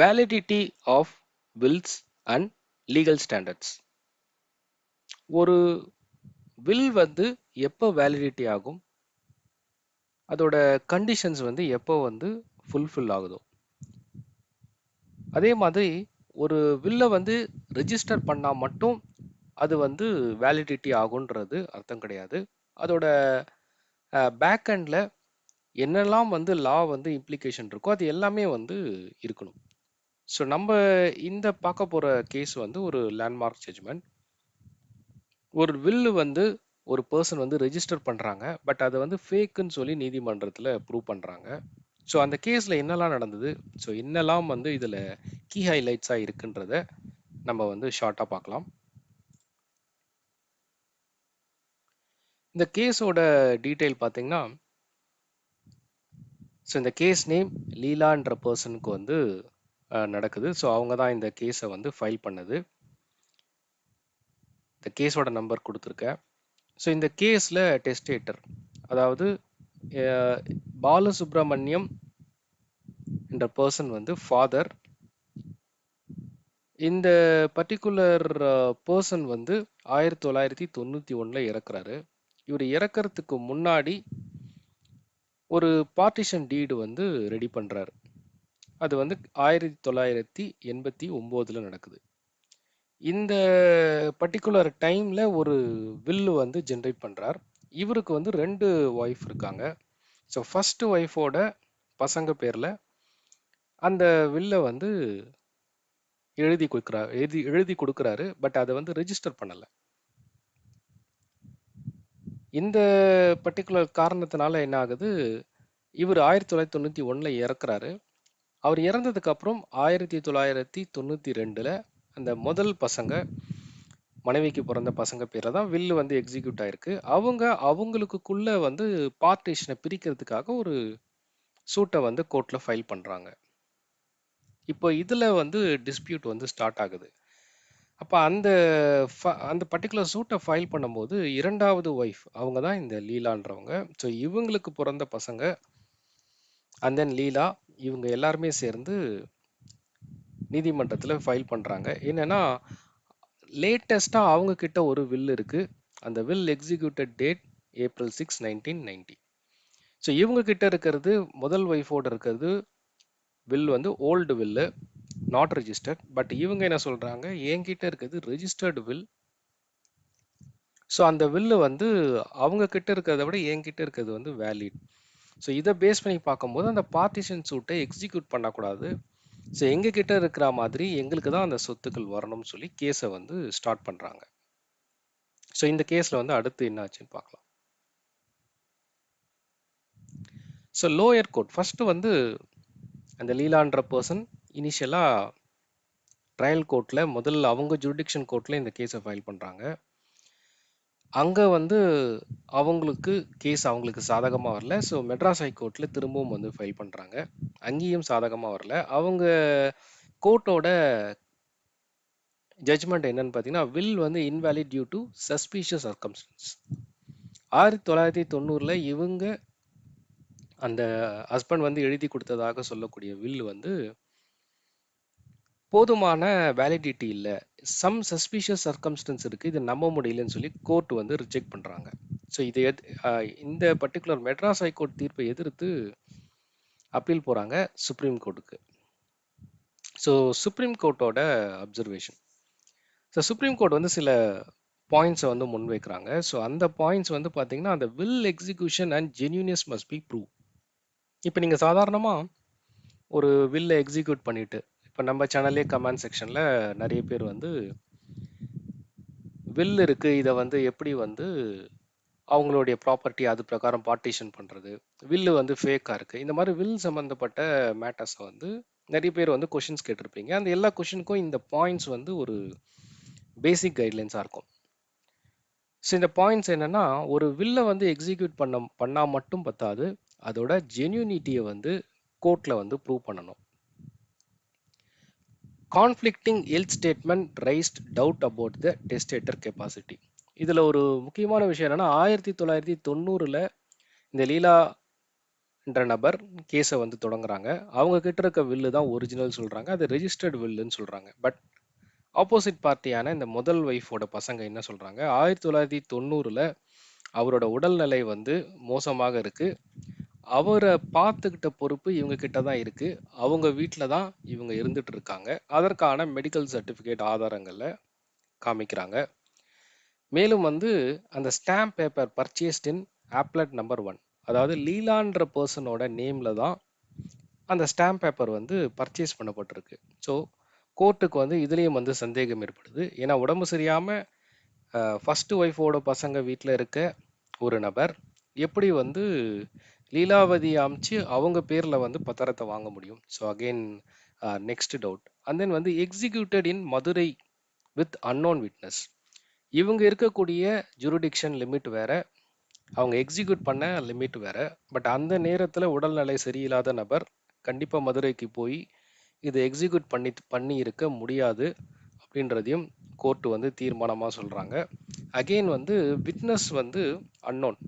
Validity of wills and legal standards ஒரு will வந்து எப்போ வேலிடிட்டி ஆகும்? அதோட கண்டிஷன்ஸ் வந்து எப்போ வந்து ஃபுல்ஃபில் ஆகுதோ? அதே மாதிரி ஒரு வில்லை வந்து ரெஜிஸ்டர் பண்ணால் மட்டும் அது வந்து வேலிடிட்டி ஆகுன்றது அர்த்தம் கிடையாது. அதோட பேக் அண்டில் என்னெல்லாம் வந்து லா வந்து இம்ப்ளிகேஷன் இருக்கோ அது எல்லாமே வந்து இருக்கணும். ஸோ நம்ம இந்த பார்க்க போகிற கேஸ் வந்து ஒரு லேண்ட்மார்க் ஜட்ஜ்மெண்ட் ஒரு வில்லு வந்து ஒரு பர்சன் வந்து ரெஜிஸ்டர் பண்ணுறாங்க பட் அதை வந்து ஃபேக்குன்னு சொல்லி நீதிமன்றத்தில் ப்ரூவ் பண்ணுறாங்க ஸோ அந்த கேஸில் என்னெல்லாம் நடந்தது? ஸோ என்னெல்லாம் வந்து இதில் கீ ஹைலைட்ஸாக இருக்குன்றத நம்ம வந்து ஷார்ட்டாக பார்க்கலாம். இந்த கேஸோட டீட்டெயில் பார்த்தீங்கன்னா ஸோ இந்த கேஸ் நேம் லீலான்ற பர்சனுக்கு வந்து நடக்குது. ஸோ அவங்க தான் இந்த கேஸை வந்து ஃபைல் பண்ணது. இந்த கேஸோட நம்பர் கொடுத்துருக்கேன். ஸோ இந்த கேஸில் டெஸ்டேட்டர் அதாவது பாலசுப்ரமணியம் என்ற பர்சன் வந்து ஃபாதர் இந்த பர்டிகுலர் பர்சன் வந்து ஆயிரத்தி தொள்ளாயிரத்தி தொண்ணூற்றி ஒன்றில் இறக்குறாரு. இவர் இறக்கிறதுக்கு முன்னாடி ஒரு பார்ட்டிஷன் டீடு வந்து ரெடி பண்ணுறாரு அது வந்து ஆயிரத்தி தொள்ளாயிரத்தி எண்பத்தி ஒம்போதில் நடக்குது. இந்த பர்டிகுலர் டைமில் ஒரு வில்லு வந்து ஜென்ரேட் பண்ணுறார் இவருக்கு வந்து ரெண்டு ஒய்ஃப் இருக்காங்க. ஸோ ஃபஸ்ட்டு ஒய்ஃபோட பசங்க பேரில் அந்த வில்லை வந்து எழுதி கொடுக்குறாரு எழுதி எழுதி கொடுக்குறாரு பட் அதை வந்து ரெஜிஸ்டர் பண்ணலை. இந்த பர்டிகுலர் காரணத்தினால என்ன ஆகுது? இவர் ஆயிரத்தி தொள்ளாயிரத்தி தொண்ணூற்றி ஒன்றில் இறக்குறாரு. அவர் இறந்ததுக்கு அப்புறம் ஆயிரத்தி தொள்ளாயிரத்தி தொண்ணூற்றி ரெண்டில் அந்த முதல் பசங்க மனைவிக்கு பிறந்த பசங்க பேரை தான் வில்லு வந்து எக்ஸிக்யூட் ஆயிருக்கு. அவங்க அவங்களுக்குள்ள வந்து பார்ட்டிஷனை பிரிக்கிறதுக்காக ஒரு சூட்டை வந்து கோர்ட்டில் ஃபைல் பண்ணுறாங்க இப்போ இதில் வந்து டிஸ்பியூட் வந்து ஸ்டார்ட் ஆகுது. அப்போ அந்த ஃப- அந்த பர்டிகுலர் சூட்டை ஃபைல் பண்ணும்போது இரண்டாவது ஒய்ஃப் அவங்க தான் இந்த லீலான்றவங்க. ஸோ இவங்களுக்கு பிறந்த பசங்க அண்ட் தென் லீலா இவங்க எல்லாருமே சேர்ந்து நீதிமன்றத்தில் ஃபைல் பண்ணுறாங்க என்னென்னா லேட்டஸ்ட்டாக அவங்க கிட்ட ஒரு வில் இருக்குது அந்த will executed date April six nineteen ninety so இவங்க கிட்ட இருக்கிறது முதல் ஒய்ஃபோட இருக்கிறது வில் வந்து ஓல்டு வில்லு நாட் ரெஜிஸ்டர்ட் பட் இவங்க என்ன சொல்கிறாங்க என்கிட்ட இருக்கிறது ரெஜிஸ்டர்டு வில் ஸோ அந்த வில்லு வந்து அவங்க கிட்ட இருக்கிறத விட என்கிட்ட இருக்கிறது வந்து வேலிட் ஸோ இதை பேஸ் பண்ணி பார்க்கும்போது அந்த பார்ட்டிஷன் சூட்டை எக்ஸிக்யூட் பண்ணக்கூடாது. ஸோ எங்கள் கிட்டே இருக்கிற மாதிரி எங்களுக்கு தான் அந்த சொத்துக்கள் வரணும்னு சொல்லி கேஸை வந்து ஸ்டார்ட் பண்ணுறாங்க ஸோ இந்த கேஸில் வந்து அடுத்து என்ன ஆச்சுன்னு பார்க்கலாம். ஸோ லோயர் கோர்ட் ஃபஸ்ட்டு வந்து அந்த லீலான்ற பர்சன் இனிஷியலாக ட்ரையல் கோர்ட்டில் முதல்ல அவங்க ஜுடிக்ஷன் கோர்ட்டில் இந்த கேஸை ஃபைல் பண்ணுறாங்க அங்கே வந்து அவங்களுக்கு கேஸ் அவங்களுக்கு சாதகமாக வரல. ஸோ மெட்ராஸ் ஹைகோர்ட்டில் திரும்பவும் வந்து ஃபைல் பண்ணுறாங்க அங்கேயும் சாதகமாக வரல. அவங்க கோர்ட்டோட ஜட்ஜ்மெண்ட் என்னன்னு பார்த்தீங்கன்னா வில் வந்து invalid due to suspicious circumstances ஆயிரத்தி தொள்ளாயிரத்தி தொண்ணூறில் இவங்க அந்த ஹஸ்பண்ட் வந்து எழுதி கொடுத்ததாக சொல்லக்கூடிய வில் வந்து போதுமான வேலிடிட்டி இல்லை. சம் சஸ்பீஷியஸ் சர்க்கம்ஸ்டன்ஸ் இருக்குது இது நம்ப முடியலன்னு சொல்லி கோர்ட் வந்து ரிஜெக்ட் பண்ணுறாங்க ஸோ இதை எத்- இந்த பர்டிகுலர் மெட்ராஸ் ஹைகோர்ட் தீர்ப்பை எதிர்த்து அப்பீல் போகிறாங்க சுப்ரீம் கோர்ட்டுக்கு ஸோ சுப்ரீம் கோர்ட்டோட அப்சர்வேஷன் ஸோ சுப்ரீம் கோர்ட் வந்து சில பாயிண்ட்ஸை வந்து முன்வைக்கிறாங்க ஸோ அந்த பாயிண்ட்ஸ் வந்து பார்த்தீங்கன்னா அந்த will execution and genuineness must be prove இப்போ நீங்கள் சாதாரணமாக ஒரு வில்லை எக்ஸிக்யூட் பண்ணிட்டு இப்போ நம்ம சேனல்லே கமெண்ட் செக்ஷனில் நிறைய பேர் வந்து வில் இருக்குது இதை வந்து எப்படி வந்து அவங்களுடைய ப்ராப்பர்ட்டி அது பிரகாரம் பார்ட்டிஷன் பண்ணுறது வில்லு வந்து ஃபேக்காக இருக்குது இந்த மாதிரி வில் சம்மந்தப்பட்ட மேட்டர்ஸை வந்து நிறைய பேர் வந்து கொஷின்ஸ் கேட்டிருப்பீங்க. அந்த எல்லா கொஷினுக்கும் இந்த பாயிண்ட்ஸ் வந்து ஒரு பேசிக் கைட்லைன்ஸாக இருக்கும். ஸோ இந்த பாயிண்ட்ஸ் என்னென்னா ஒரு வில்லை வந்து எக்ஸிக்யூட் பண்ண பண்ணால் மட்டும் பத்தாது. அதோட ஜென்யூனிட்டியை வந்து கோர்ட்டில் வந்து ப்ரூவ் பண்ணணும். Conflicting health statement raised doubt about the testator capacity இதில் ஒரு முக்கியமான விஷயம் என்னென்னா ஆயிரத்தி தொள்ளாயிரத்தி தொண்ணூறில் இந்த லீலா என்ற நபர் கேஸை வந்து தொடங்குறாங்க. அவங்க கிட்ட இருக்க வில்லு தான் ஒரிஜினல் சொல்கிறாங்க அது ரெஜிஸ்டர்ட் வில்லுன்னு சொல்கிறாங்க பட் ஆப்போசிட் பார்ட்டியான இந்த முதல் ஒய்ஃபோட பசங்க என்ன சொல்கிறாங்க ஆயிரத்தி தொள்ளாயிரத்தி தொண்ணூறில் அவரோட உடல்நிலை வந்து மோசமாக இருக்குது அவரை பார்த்துக்கிட்ட பொறுப்பு இவங்க கிட்ட தான் இருக்கு. அவங்க வீட்டில் தான் இவங்க இருந்துட்டு இருக்காங்க. அதற்கான மெடிக்கல் சர்டிஃபிகேட் ஆதாரங்களில் காமிக்கிறாங்க. மேலும் வந்து அந்த stamp paper purchased in appellant number one அதாவது லீலான்ற பர்சனோட நேமில் தான் அந்த ஸ்டாம்ப் பேப்பர் வந்து பர்ச்சேஸ் பண்ணப்பட்டிருக்கு. ஸோ கோர்ட்டுக்கு வந்து இதுலேயும் வந்து சந்தேகம் ஏற்படுது. ஏன்னா உடம்பு சரியாமல் ஃபஸ்ட்டு ஒய்ஃபோட பசங்க வீட்டில் இருக்க ஒரு நபர் எப்படி வந்து லீலாவதி அமிச்சு அவங்க பேரில் வந்து பத்திரத்தை வாங்க முடியும். So again next doubt and then வந்து executed in Madurai with unknown witness இவங்க இருக்கக்கூடிய ஜூரிடிக்ஷன் லிமிட் வேற. அவங்க எக்ஸிக்யூட் பண்ண லிமிட் வேற. பட் அந்த நேரத்தில் உடல்நிலை சரியில்லாத நபர் கண்டிப்பாக மதுரைக்கு போய் இதை எக்ஸிக்யூட் பண்ணி பண்ணி இருக்க முடியாது அப்படின்றதையும் கோர்ட்டு வந்து தீர்மானமாக சொல்கிறாங்க அகெயின் வந்து விட்னஸ் வந்து unknown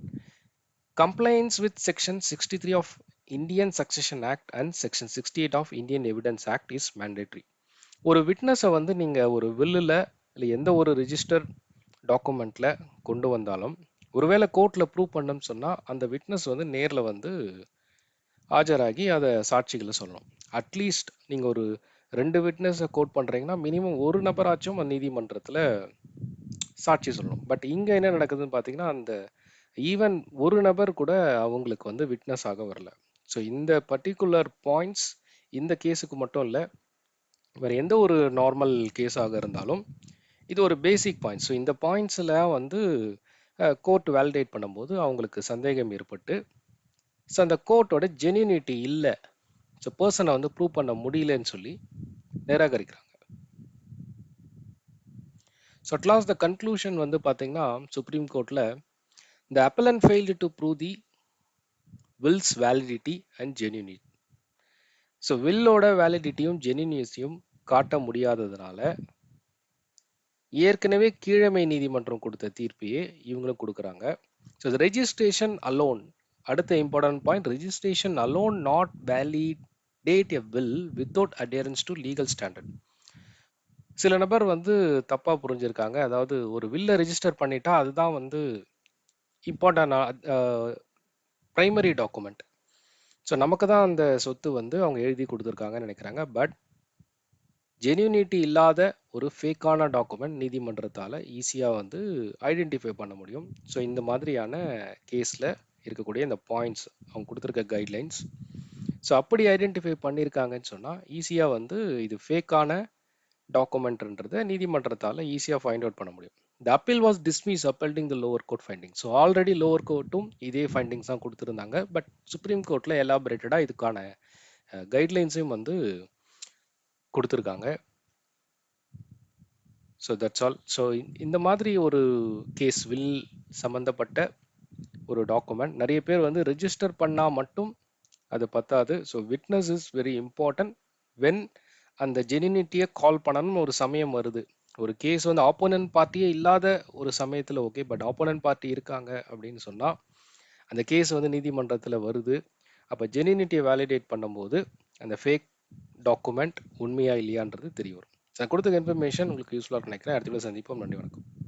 compliance with section 63 of Indian Succession Act and section 68 of Indian Evidence Act is mandatory. ஒரு விட்னஸை வந்து நீங்கள் ஒரு வில்லில் இல்லை எந்த ஒரு ரிஜிஸ்டர் டாக்குமெண்ட்டில் கொண்டு வந்தாலும் ஒருவேளை கோர்ட்டில் ப்ரூவ் பண்ணோம்னு சொன்னால் அந்த விட்னஸ் வந்து நேரில் வந்து ஆஜராகி அதை சாட்சிகளை சொல்லணும். அட்லீஸ்ட் நீங்கள் ஒரு ரெண்டு விட்னஸை கோட் பண்ணுறீங்கன்னா மினிமம் ஒரு நபராச்சும் நீதிமன்றத்தில் சாட்சி சொல்லணும். பட் இங்கே என்ன நடக்குதுன்னு பார்த்தீங்கன்னா அந்த ஈவன் ஒரு நபர் கூட அவங்களுக்கு வந்து விட்னஸ் ஆக வரல. ஸோ இந்த பர்டிகுலர் பாயிண்ட்ஸ் இந்த கேஸுக்கு மட்டும் இல்லை. வேறு எந்த ஒரு நார்மல் கேஸாக இருந்தாலும் இது ஒரு பேசிக் பாயிண்ட்ஸ் ஸோ இந்த பாயிண்ட்ஸில் வந்து கோர்ட் வேலிடேட் பண்ணும்போது அவங்களுக்கு சந்தேகம் ஏற்பட்டு ஸோ அந்த கோர்ட்டோட ஜென்யூனிட்டி இல்லை. ஸோ பர்சனை வந்து ப்ரூவ் பண்ண முடியலன்னு சொல்லி நிராகரிக்கிறாங்க. So at last the conclusion வந்து பார்த்தீங்கன்னா சுப்ரீம் கோர்ட்டில் The appellant failed to prove the will's validity and genuinity. So வில்லோட வேலிடிட்டியும் ஜெனினியஸையும் காட்ட முடியாததுனால ஏற்கனவே கீழமை நீதிமன்றம் கொடுத்த தீர்ப்பையே இவங்களும் கொடுக்குறாங்க. ஸோ ரெஜிஸ்ட்ரேஷன் அலோன் அடுத்த important point registration alone not validate a will without adherence to legal standard சில நபர் வந்து தப்பாக புரிஞ்சிருக்காங்க. அதாவது ஒரு வில்லை ரெஜிஸ்டர் பண்ணிட்டா அதுதான் வந்து இம்பார்ட்டன்ட் ப்ரைமரி டாக்குமெண்ட். ஸோ நமக்கு தான் அந்த சொத்து வந்து அவங்க எழுதி கொடுத்துருக்காங்கன்னு நினைக்கிறாங்க. பட் ஜென்யூனிட்டி இல்லாத ஒரு ஃபேக்கான டாக்குமெண்ட் நீதிமன்றத்தால் ஈஸியாக வந்து ஐடென்டிஃபை பண்ண முடியும். ஸோ இந்த மாதிரியான கேஸில் இருக்கக்கூடிய இந்த பாயிண்ட்ஸ் அவங்க கொடுத்துருக்க கைட்லைன்ஸ் ஸோ அப்படி ஐடென்டிஃபை பண்ணியிருக்காங்கன்னு சொன்னால் ஈஸியாக வந்து இது ஃபேக்கான டாக்குமெண்ட்ன்றதை நீதிமன்றத்தால் ஈஸியாக ஃபைண்ட் அவுட் பண்ண முடியும். The appeal was dismiss upholding the lower court finding so already lower கோர்ட்டும் இதே ஃபைண்டிங்ஸ் தான் கொடுத்துருந்தாங்க. பட் சுப்ரீம் கோர்ட்டில் எலாபரேட்டடாக இதுக்கான கைட்லைன்ஸையும் வந்து கொடுத்துருக்காங்க. ஸோ தட்ஸ் ஆல் ஸோ இந்த மாதிரி ஒரு கேஸ் வில் சம்மந்தப்பட்ட ஒரு டாக்குமெண்ட் நிறைய பேர் வந்து ரெஜிஸ்டர் பண்ணால் மட்டும் அது பத்தாது. So witness is very important when அந்த ஜெனினிட்டியை கால் பண்ணணும்னு ஒரு சமயம் வருது. ஒரு கேஸ் வந்து ஆப்போனன்ட் பார்ட்டியே இல்லாத ஒரு சமயத்தில் ஓகே பட் ஆப்போனன்ட் பார்ட்டி இருக்காங்க அப்படின்னு சொன்னால் அந்த கேஸ் வந்து நீதிமன்றத்தில் வருது. அப்போ ஜெனினிட்டியை வேலிடேட் பண்ணும்போது அந்த ஃபேக் டாக்குமெண்ட் உண்மையா இல்லையான்றது தெரிய வரும். நான் கொடுத்த இன்ஃபர்மேஷன் உங்களுக்கு யூஸ்ஃபுல்லாக நினைக்கிறேன். அடுத்த சந்திப்போம். நன்றி வணக்கம்.